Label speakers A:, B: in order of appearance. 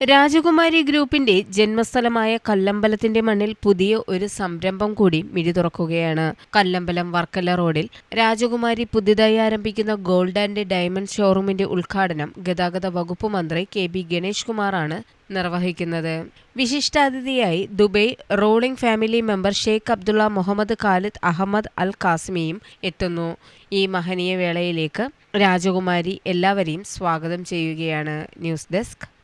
A: രാജകുമാരി ഗ്രൂപ്പിന്റെ ജന്മസ്ഥലമായ കല്ലമ്പലത്തിന്റെ മണ്ണിൽ പുതിയ ഒരു സംരംഭം കൂടി മിഴി തുറക്കുകയാണ്. കല്ലമ്പലം വർക്കല റോഡിൽ രാജകുമാരി പുതിയതായി ആരംഭിക്കുന്ന ഗോൾഡ് ആൻഡ് ഡയമണ്ട് ഷോറൂമിന്റെ ഉദ്ഘാടനം ഗതാഗത വകുപ്പ് മന്ത്രി കെ ബി ഗണേഷ് കുമാറാണ് നിർവഹിക്കുന്നത്. വിശിഷ്ടാതിഥിയായി Dubai ruling family member Sheikh Abdullah Mohammed Khalid Ahmed Al കാസിമിയും എത്തുന്നു. ഈ മഹനീയ വേളയിലേക്ക് രാജകുമാരി എല്ലാവരെയും സ്വാഗതം ചെയ്യുകയാണ്. News desk